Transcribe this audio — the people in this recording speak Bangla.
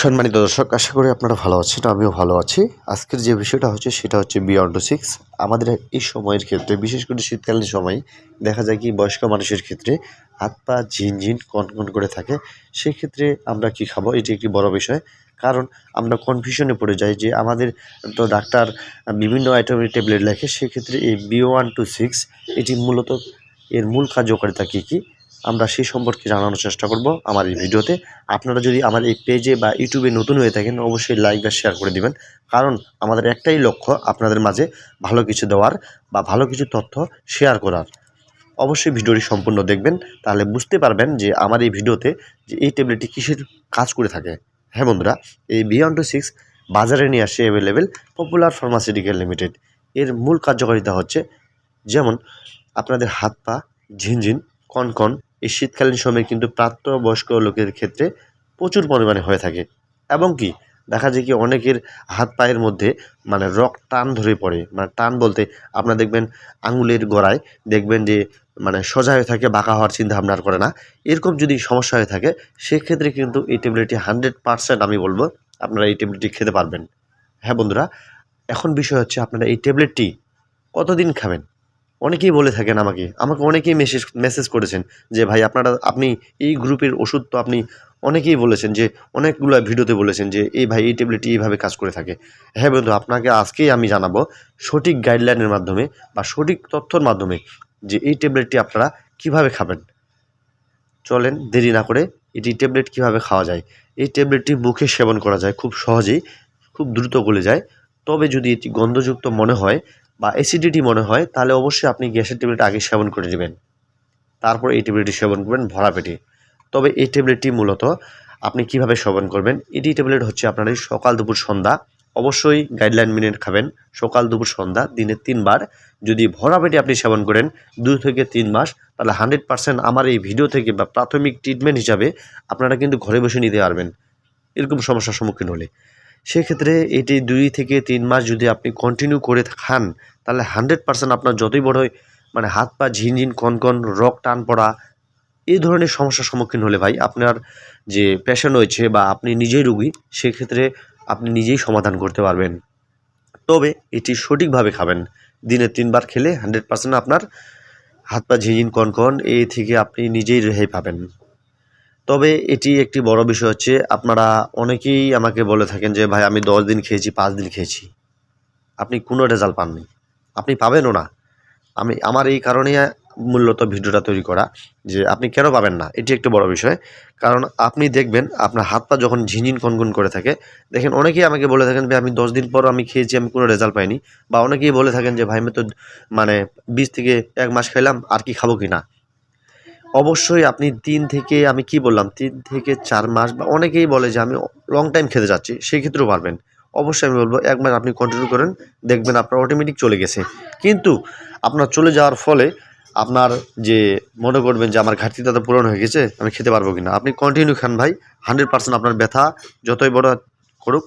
সম্মানিত দর্শক, আশা করি আপনারা ভালো আছেন, আমিও ভালো আছি। আজকের যে বিষয়টা হচ্ছে, সেটা হচ্ছে বিয়ন্ড সিক্স আমাদের এই সময়ের ক্ষেত্রে, বিশেষ করে শীতকালীন সময়, দেখা যায় কি বয়স্ক মানুষের ক্ষেত্রে, হাত পা ঝিনঝিন কনকন করে থাকে। সেক্ষেত্রে আমরা কি খাব? এটি একটি বড় বিষয়। কারণ আমরা কনফিউশনে পড়ে যাই যে আমাদের তো ডাক্তার বিভিন্ন আইটেমের ট্যাবলেট লেখে, সেক্ষেত্রে এই বি ওয়ান টু সিক্স এটি মূলত এর মূল কার্যকারিতা কী কী? আমরা সেই সম্পর্কে জানানোর চেষ্টা করব আমার এই ভিডিওতে। আপনারা যদি আমার এই পেজে বা ইউটিউবে নতুন হয়ে থাকেন, অবশ্যই লাইক বা শেয়ার করে দিবেন। কারণ আমাদের একটাই লক্ষ্য আপনাদের মাঝে ভালো কিছু দেওয়ার বা ভালো কিছু তথ্য শেয়ার করার। অবশ্যই ভিডিওটি সম্পূর্ণ দেখবেন, তাহলে বুঝতে পারবেন যে আমার এই ভিডিওতে যে এই ট্যাবলেটটি কিসের কাজ করে থাকে। হ্যাঁ বন্ধুরা, এই বিয়ন্ড টু সিক্স বাজারে নিয়ে আসে অ্যাভেলেবেল পপুলার ফার্মাসিউটিক্যাল লিমিটেড এর মূল কার্যকারিতা হচ্ছে, যেমন আপনাদের হাত পা, ঝিনঝিন, কনকন এই শীতকালীন সময়ে কিন্তু প্রাপ্তবয়স্ক লোকের ক্ষেত্রে প্রচুর পরিমাণে হয়ে থাকে। এবং কি, দেখা যায় কি অনেকের হাত পায়ের মধ্যে মানে রক টান ধরে পড়ে। মানে টান বলতে আপনারা দেখবেন আঙুলের গোড়ায় দেখবেন যে মানে সোজা হয়ে থাকে, বাঁকা হওয়ার চিন্তা ভাবনা করে না। এরকম যদি সমস্যা হয়ে থাকে, সেক্ষেত্রে কিন্তু এই ট্যাবলেটটি হান্ড্রেড পারসেন্ট আমি বলব আপনারা এই ট্যাবলেটটি খেতে পারবেন। হ্যাঁ বন্ধুরা, এখন বিষয় হচ্ছে আপনারা এই ট্যাবলেটটি কতদিন খাবেন? অনেকেই বলে থাকেন আমাকে আমাকে অনেকেই মেসেজ মেসেজ করেছেন যে, ভাই, আপনারা, আপনি এই গ্রুপের ওষুধ তো আপনি অনেকেই বলেছেন যে, অনেকগুলো ভিডিওতে বলেছেন যে, এই ভাই, এই ট্যাবলেটটি এইভাবে কাজ করে থাকে। হ্যাঁ বন্ধু, আপনাকে আজকেই আমি জানাব সঠিক গাইডলাইনের মাধ্যমে বা সঠিক তথ্যর মাধ্যমে যে, এই ট্যাবলেটটি আপনারা কীভাবে খাবেন। চলেন, দেরি না করে এটি ট্যাবলেট কীভাবে খাওয়া যায়? এই ট্যাবলেটটি মুখে সেবন করা যায় খুব সহজেই, খুব দ্রুত গলে যায়। তবে যদি এটি গন্ধযুক্ত মনে হয় বা অ্যাসিডিটি মনে হয়, তাহলে অবশ্যই আপনি গ্যাসের ট্যাবলেট আগে সেবন করে নেবেন। তারপর এই ট্যাবলেটটি সেবন করবেন, ভরা পেটে। তবে এই ট্যাবলেটটি মূলত আপনি কীভাবে সেবন করবেন? এটি ট্যাবলেট হচ্ছে আপনার এই সকাল দুপুর সন্ধ্যা। অবশ্যই গাইডলাইন মেনে খাবেন, সকাল দুপুর সন্ধ্যা, দিনে তিনবার। যদি ভরা পেটে আপনি সেবন করেন, দুই থেকে তিন মাস, তাহলে হান্ড্রেড পার্সেন্ট আমার এই ভিডিও থেকে বা প্রাথমিক ট্রিটমেন্ট হিসাবে আপনারা কিন্তু ঘরে বসে নিতে পারবেন। এরকম সমস্যার সম্মুখীন হলে। সেক্ষেত্রে এটি দুই থেকে তিন মাস যদি আপনি কন্টিনিউ করে খান, তাহলে হান্ড্রেড পার্সেন্ট আপনার যতই বড় হয় মানে হাত পা ঝিনঝিন কনকন রক টান পড়া এই ধরনের সমস্যার সম্মুখীন হলে ভাই আপনার যে পেশেন্ট হয়েছে বা আপনি নিজেই রুগী, সেক্ষেত্রে আপনি নিজেই সমাধান করতে পারবেন। তবে এটি সঠিকভাবে খাবেন। দিনে তিনবার খেলে হান্ড্রেড পার্সেন্ট আপনার হাত পা ঝিনঝিন কনকন এই থেকে আপনি নিজেই রেহাই পাবেন। তবে এটি একটি বড় বিষয় হচ্ছে, আপনারা অনেকেই আমাকে বলে থাকেন যে, ভাই, আমি দশ দিন খেয়েছি, পাঁচ দিন খেয়েছি। আপনি কোনো রেজাল্ট পাননি। আপনি পাবেনও না। আমি, আমার এই কারণেই মূলত ভিডিওটা তৈরি করা, যে আপনি কেন পাবেন না? এটি একটু বড় বিষয়। কারণ আপনি দেখবেন, আপনার হাত পা যখন ঝিনঝিন কনকন করে থাকে, দেখেন অনেকেই আমাকে বলে থাকেন যে আমি দশ দিন পর আমি খেয়েছি, আমি কোনো রেজাল্ট পাইনি। বা অনেকেই বলে থাকেন যে, ভাই, আমি তো মানে বিশ থেকে এক মাস খেলাম আর কি খাব কি না? অবশ্যই আপনি তিন থেকে, আমি কি বললাম, তিন থেকে চার মাস বা অনেকেই বলে যে আমি লং টাইম খেতে যাচ্ছি সেই ক্ষেত্রেও পারবেন। অবশ্যই আমি বলব এক মাস আপনি কন্টিনিউ করেন, দেখবেন আপনার অটোমেটিক চলে গেছে। কিন্তু আপনার চলে যাওয়ার ফলে আপনার যে মনে করবেন যে আমার ঘাটতিটা তো পূরণ হয়ে গেছে, আমি খেতে পারব কিনা। আপনি কন্টিনিউ খান ভাই হান্ড্রেড পার্সেন্ট আপনার ব্যথা যতই বড় করুক